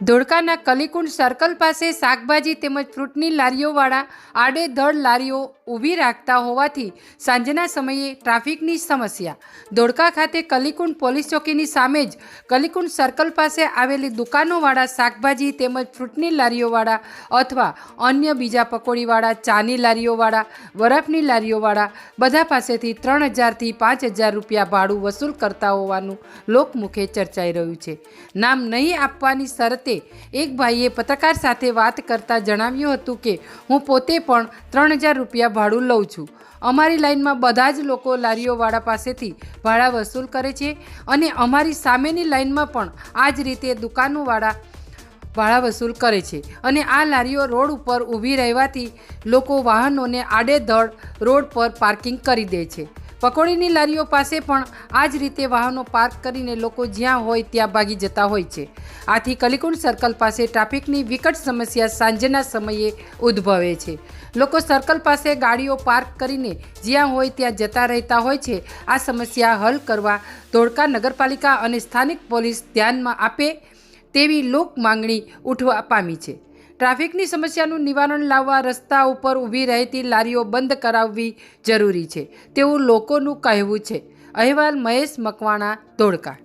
ધોળકાના Kalikund circle પાસે શાકભાજી તેમજ ફ્રૂટની લારીઓવાળા આડેધડ લારીઓ ઊભી રાખતા હોવાથી સાંજના સમયે ટ્રાફિકની સમસ્યા. ધોળકા ખાતે કલીકુંડ પોલીસ ચોકીની સામે જ કલીકુંડ સર્કલ પાસે આવેલી દુકાનોવાળા શાકભાજી તેમજ ફ્રૂટની લારીઓવાળા અથવા અન્ય બીજા પકોડીવાળા, ચાની લારીઓવાળા, બરફની લારીઓવાળા બધા પાસેથી ત્રણ હજારથી પાંચ હજાર રૂપિયા ભાડું વસૂલ કરતા હોવાનું લોકમુખે ચર્ચાઈ રહ્યું છે. નામ નહીં આપવાની શરતે એક ભાઈએ પત્રકાર સાથે વાત કરતા જણાવ્યું હતું કે, હું પોતે પણ ત્રણ હજાર રૂપિયા ભાડું લઉં છું. અમારી લાઈનમાં બધા જ લોકો લારીઓવાળા પાસેથી ભાડા વસૂલ કરે છે અને અમારી સામેની લાઇનમાં પણ આ જ રીતે દુકાનોવાળા ભાડા વસૂલ કરે છે. અને આ લારીઓ રોડ ઉપર ઊભી રહેવાથી લોકો વાહનોને આડેધડ રોડ પર પાર્કિંગ કરી દે છે. પકોડીની લારીઓ પાસે પણ આ જ રીતે વાહનો પાર્ક કરીને લોકો જ્યાં હોય ત્યાં ભાગી જતા હોય છે. આથી કલિકુંડ સર્કલ પાસે ટ્રાફિકની વિકટ સમસ્યા સાંજના સમયે ઉદ્ભવે છે. લોકો સર્કલ પાસે ગાડીઓ પાર્ક કરીને જ્યાં હોય ત્યાં જતા રહેતા હોય છે. આ સમસ્યા હલ કરવા ધોળકા નગરપાલિકા અને સ્થાનિક પોલીસ ધ્યાનમાં આપે તેવી લોક માંગણી ઉઠવા પામી છે. ટ્રાફિકની સમસ્યાનું નિવારણ લાવવા રસ્તા ઉપર ઊભી રહેતી લારીઓ બંધ કરાવવી જરૂરી છે, તેવું લોકોનું કહેવું છે. અહેવાલ મહેશ મકવાણા, ધોળકા.